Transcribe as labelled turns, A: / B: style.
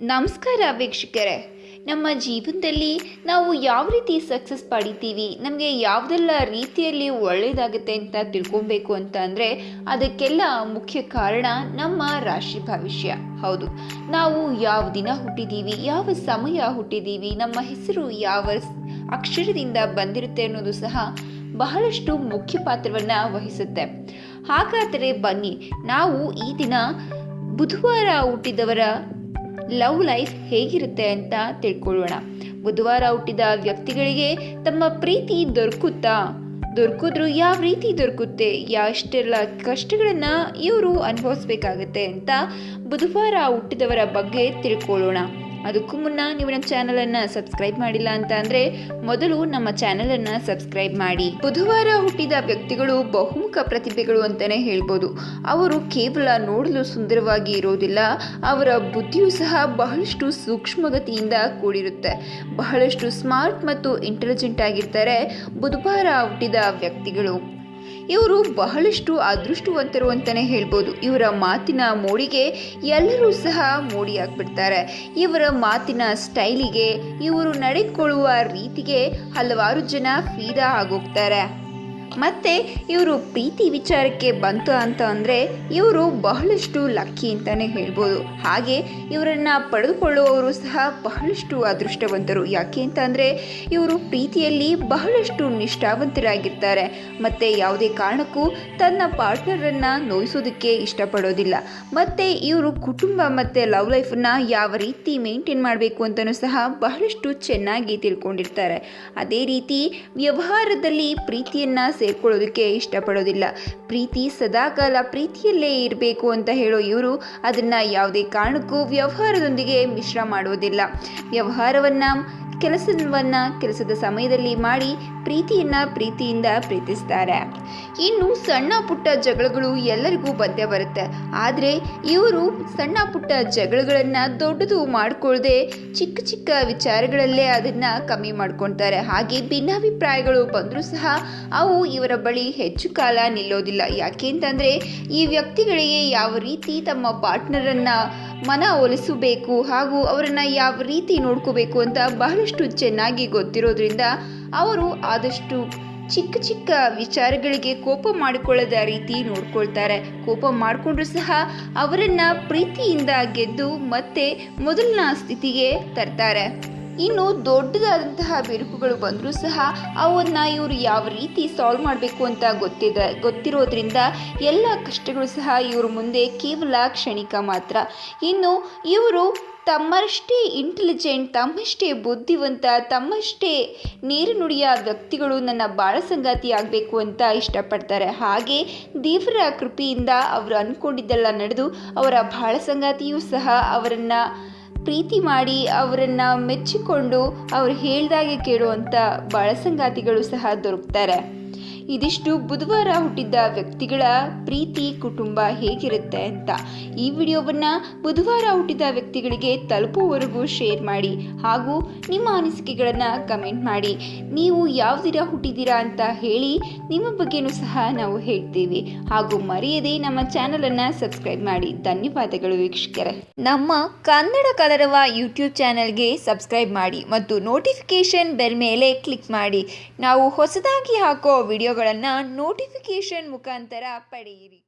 A: ನಮಸ್ಕಾರ ವೀಕ್ಷಕರೇ. ನಮ್ಮ ಜೀವನದಲ್ಲಿ ನಾವು ಯಾವ ರೀತಿ ಸಕ್ಸಸ್ ಪಡಿತೀವಿ, ನಮಗೆ ಯಾವುದೆಲ್ಲ ರೀತಿಯಲ್ಲಿ ಒಳ್ಳೆಯದಾಗುತ್ತೆ ಅಂತ ತಿಳ್ಕೊಬೇಕು ಅಂತ ಅಂದರೆ ಅದಕ್ಕೆಲ್ಲ ಮುಖ್ಯ ಕಾರಣ ನಮ್ಮ ರಾಶಿ ಭವಿಷ್ಯ. ಹೌದು, ನಾವು ಯಾವ ದಿನ ಹುಟ್ಟಿದ್ದೀವಿ ಯಾವ ಸಮಯ ಹುಟ್ಟಿದ್ದೀವಿ ನಮ್ಮ ಹೆಸರು ಯಾವ ಅಕ್ಷರದಿಂದ ಬಂದಿರುತ್ತೆ ಅನ್ನೋದು ಸಹ ಬಹಳಷ್ಟು ಮುಖ್ಯ ಪಾತ್ರವನ್ನು ವಹಿಸುತ್ತೆ. ಹಾಗಾದರೆ ಬನ್ನಿ, ನಾವು ಈ ದಿನ ಬುಧವಾರ ಹುಟ್ಟಿದವರ ಲವ್ ಲೈಫ್ ಹೇಗಿರುತ್ತೆ ಅಂತ ತಿಳ್ಕೊಳ್ಳೋಣ. ಬುಧವಾರ ಹುಟ್ಟಿದ ವ್ಯಕ್ತಿಗಳಿಗೆ ತಮ್ಮ ಪ್ರೀತಿ ದೊರಕುತ್ತಾ? ದೊರಕಿದ್ರು ಯಾವ ರೀತಿ ದೊರಕುತ್ತೆ? ಎಷ್ಟೆಲ್ಲ ಕಷ್ಟಗಳನ್ನು ಇವರು ಅನುಭವಿಸ್ಬೇಕಾಗತ್ತೆ ಅಂತ ಬುಧವಾರ ಹುಟ್ಟಿದವರ ಬಗ್ಗೆ ತಿಳ್ಕೊಳ್ಳೋಣ. ಅದಕ್ಕೂ ಮುನ್ನ ನೀವು ನಮ್ಮ ಚಾನಲನ್ನು ಸಬ್ಸ್ಕ್ರೈಬ್ ಮಾಡಿಲ್ಲ ಅಂತ ಅಂದರೆ ಮೊದಲು ನಮ್ಮ ಚಾನಲನ್ನು ಸಬ್ಸ್ಕ್ರೈಬ್ ಮಾಡಿ. ಬುಧವಾರ ಹುಟ್ಟಿದ ವ್ಯಕ್ತಿಗಳು ಬಹುಮುಖ ಪ್ರತಿಭೆಗಳು ಅಂತಲೇ ಹೇಳ್ಬೋದು. ಅವರು ಕೇವಲ ನೋಡಲು ಸುಂದರವಾಗಿ ಇರೋದಿಲ್ಲ, ಅವರ ಬುದ್ಧಿಯೂ ಸಹ ಬಹಳಷ್ಟು ಸೂಕ್ಷ್ಮಗತಿಯಿಂದ ಕೂಡಿರುತ್ತೆ. ಬಹಳಷ್ಟು ಸ್ಮಾರ್ಟ್ ಮತ್ತು ಇಂಟೆಲಿಜೆಂಟ್ ಆಗಿರ್ತಾರೆ ಬುಧವಾರ ಹುಟ್ಟಿದ ವ್ಯಕ್ತಿಗಳು. ಇವರು ಬಹಳಷ್ಟು ಅದೃಷ್ಟವಂತರು ಅಂತಲೇ ಹೇಳ್ಬೋದು. ಇವರ ಮಾತಿನ ಮೋಡಿಗೆ ಎಲ್ಲರೂ ಸಹ ಮೋಡಿಯಾಗ್ಬಿಡ್ತಾರೆ ಇವರ ಮಾತಿನ ಸ್ಟೈಲಿಗೆ ಇವರು ನಡೆಕೊಳ್ಳುವ ರೀತಿಗೆ ಹಲವಾರು ಜನ ಫೀದಾ ಆಗೋಗ್ತಾರೆ. ಮತ್ತೆ ಇವರು ಪ್ರೀತಿ ವಿಚಾರಕ್ಕೆ ಬಂತು ಅಂತ ಅಂದರೆ ಇವರು ಬಹಳಷ್ಟು ಲಕ್ಕಿ ಅಂತಲೇ ಹೇಳ್ಬೋದು. ಹಾಗೆ ಇವರನ್ನು ಪಡೆದುಕೊಳ್ಳುವವರು ಸಹ ಬಹಳಷ್ಟು ಅದೃಷ್ಟವಂತರು. ಯಾಕೆ ಅಂತ ಅಂದರೆ ಇವರು ಪ್ರೀತಿಯಲ್ಲಿ ಬಹಳಷ್ಟು ನಿಷ್ಠಾವಂತರಾಗಿರ್ತಾರೆ. ಮತ್ತು ಯಾವುದೇ ಕಾರಣಕ್ಕೂ ತನ್ನ ಪಾರ್ಟ್ನರನ್ನು ನೋಯಿಸೋದಕ್ಕೆ ಇಷ್ಟಪಡೋದಿಲ್ಲ. ಮತ್ತು ಇವರು ಕುಟುಂಬ ಮತ್ತು ಲವ್ ಲೈಫನ್ನು ಯಾವ ರೀತಿ ಮೇಂಟೈನ್ ಮಾಡಬೇಕು ಅಂತಲೂ ಸಹ ಬಹಳಷ್ಟು ಚೆನ್ನಾಗಿ ತಿಳ್ಕೊಂಡಿರ್ತಾರೆ. ಅದೇ ರೀತಿ ವ್ಯವಹಾರದಲ್ಲಿ ಪ್ರೀತಿಯನ್ನು ಸೇರ್ಕೊಳ್ಳೋದಕ್ಕೆ ಇಷ್ಟಪಡೋದಿಲ್ಲ. ಪ್ರೀತಿ ಸದಾಕಾಲ ಪ್ರೀತಿಯಲ್ಲೇ ಇರಬೇಕು ಅಂತ ಹೇಳೋ ಇವರು ಅದನ್ನು ಯಾವುದೇ ಕಾರಣಕ್ಕೂ ವ್ಯವಹಾರದೊಂದಿಗೆ ಮಿಶ್ರ ಮಾಡೋದಿಲ್ಲ. ವ್ಯವಹಾರವನ್ನು ಕೆಲಸವನ್ನು ಕೆಲಸದ ಸಮಯದಲ್ಲಿ ಮಾಡಿ ಪ್ರೀತಿಯನ್ನು ಪ್ರೀತಿಯಿಂದ ಪ್ರೀತಿಸ್ತಾರೆ. ಇನ್ನು ಸಣ್ಣ ಪುಟ್ಟ ಜಗಳಗಳು ಎಲ್ಲರಿಗೂ ಬಂದೇ ಬರುತ್ತೆ. ಆದರೆ ಇವರು ಸಣ್ಣ ಪುಟ್ಟ ಜಗಳಗಳನ್ನು ದೊಡ್ಡದು ಮಾಡಿಕೊಳ್ಳದೆ ಚಿಕ್ಕ ಚಿಕ್ಕ ವಿಚಾರಗಳಲ್ಲೇ ಅದನ್ನು ಕಮ್ಮಿ ಮಾಡ್ಕೊಳ್ತಾರೆ ಹಾಗೆ ಭಿನ್ನಾಭಿಪ್ರಾಯಗಳು ಬಂದರೂ ಸಹ ಅವು ಇವರ ಬಳಿ ಹೆಚ್ಚು ಕಾಲ ನಿಲ್ಲೋದಿಲ್ಲ. ಯಾಕೆ ಅಂತಂದರೆ ಈ ವ್ಯಕ್ತಿಗಳಿಗೆ ಯಾವ ರೀತಿ ತಮ್ಮ ಪಾರ್ಟ್ನರನ್ನು ಮನ ಒಲಿಸಬೇಕು ಹಾಗೂ ಅವರನ್ನು ಯಾವ ರೀತಿ ನೋಡ್ಕೋಬೇಕು ಅಂತ ಬಹಳಷ್ಟು ಚೆನ್ನಾಗಿ ಗೊತ್ತಿರೋದ್ರಿಂದ ಅವರು ಆದಷ್ಟು ಚಿಕ್ಕ ಚಿಕ್ಕ ವಿಚಾರಗಳಿಗೆ ಕೋಪ ಮಾಡಿಕೊಳ್ಳದ ರೀತಿ ನೋಡ್ಕೊಳ್ತಾರೆ. ಕೋಪ ಮಾಡಿಕೊಂಡ್ರೂ ಸಹ ಅವರನ್ನು ಪ್ರೀತಿಯಿಂದ ಗೆದ್ದು ಮತ್ತೆ ಮೊದಲಿನ ಸ್ಥಿತಿಗೆ ತರ್ತಾರೆ. ಇನ್ನು ದೊಡ್ಡದಾದಂತಹ ಬಿರುಕುಗಳು ಬಂದರೂ ಸಹ ಅವನ್ನು ಇವರು ಯಾವ ರೀತಿ ಸಾಲ್ವ್ ಮಾಡಬೇಕು ಅಂತ ಗೊತ್ತಿದೆ, ಗೊತ್ತಿರೋದ್ರಿಂದ ಎಲ್ಲ ಕಷ್ಟಗಳು ಸಹ ಇವ್ರ ಮುಂದೆ ಕೇವಲ ಕ್ಷಣಿಕ ಮಾತ್ರ. ಇನ್ನು ಇವರು ತಮ್ಮಷ್ಟೇ ಇಂಟೆಲಿಜೆಂಟ್ ತಮ್ಮಷ್ಟೇ ಬುದ್ಧಿವಂತ, ತಮ್ಮಷ್ಟೇ ನುಡಿಯ ವ್ಯಕ್ತಿಗಳು ನನ್ನ ಬಾಳ ಸಂಗಾತಿ ಆಗಬೇಕು ಅಂತ ಇಷ್ಟಪಡ್ತಾರೆ. ಹಾಗೆ ದೇವರ ಕೃಪೆಯಿಂದ ಅವರು ಅಂದ್ಕೊಂಡಿದ್ದೆಲ್ಲ ನಡೆದು ಅವರ ಬಾಳ ಸಂಗಾತಿಯೂ ಸಹ ಅವರನ್ನು ಪ್ರೀತಿ ಮಾಡಿ ಅವರನ್ನು ಮೆಚ್ಚಿಕೊಂಡು ಅವ್ರು ಹೇಳ್ದಾಗೆ ಕೇಳುವಂಥ ಬಾಳ ಸಂಗಾತಿಗಳು ಸಹ ದೊರಕ್ತಾರೆ. ಇದಿಷ್ಟು ಬುಧವಾರ ಹುಟ್ಟಿದ್ದ ವ್ಯಕ್ತಿಗಳ ಪ್ರೀತಿ, ಕುಟುಂಬ ಹೇಗಿರುತ್ತೆ ಅಂತ ಈ ವಿಡಿಯೋವನ್ನು ಬುಧವಾರ ಹುಟ್ಟಿದ ವ್ಯಕ್ತಿಗಳಿಗೆ ತಲುಪುವವರೆಗೂ ಶೇರ್ ಮಾಡಿ ಹಾಗೂ ನಿಮ್ಮ ಅನಿಸಿಕೆಗಳನ್ನು ಕಮೆಂಟ್ ಮಾಡಿ. ನೀವು ಯಾವ ದಿನ ಹುಟ್ಟಿದ್ದೀರಾ ಅಂತ ಹೇಳಿ ನಿಮ್ಮ ಬಗ್ಗೆನೂ ಸಹ ನಾವು ಹೇಳ್ತೀವಿ. ಹಾಗೂ ಮರೆಯದೆ ನಮ್ಮ ಚಾನಲನ್ನು ಸಬ್ಸ್ಕ್ರೈಬ್ ಮಾಡಿ. ಧನ್ಯವಾದಗಳು ವೀಕ್ಷಕರೇ. ನಮ್ಮ ಕನ್ನಡ ಕಲರವ ಯೂಟ್ಯೂಬ್ ಚಾನಲ್ಗೆ ಸಬ್ಸ್ಕ್ರೈಬ್ ಮಾಡಿ ಮತ್ತು ನೋಟಿಫಿಕೇಷನ್ ಬೆಲ್ ಮೇಲೆ ಕ್ಲಿಕ್ ಮಾಡಿ. ನಾವು ಹೊಸದಾಗಿ ಹಾಕೋ ವಿಡಿಯೋಗಳನ್ನು ನೋಟಿಫಿಕೇಷನ್ ಮುಖಾಂತರ ಪಡೆಯಿರಿ.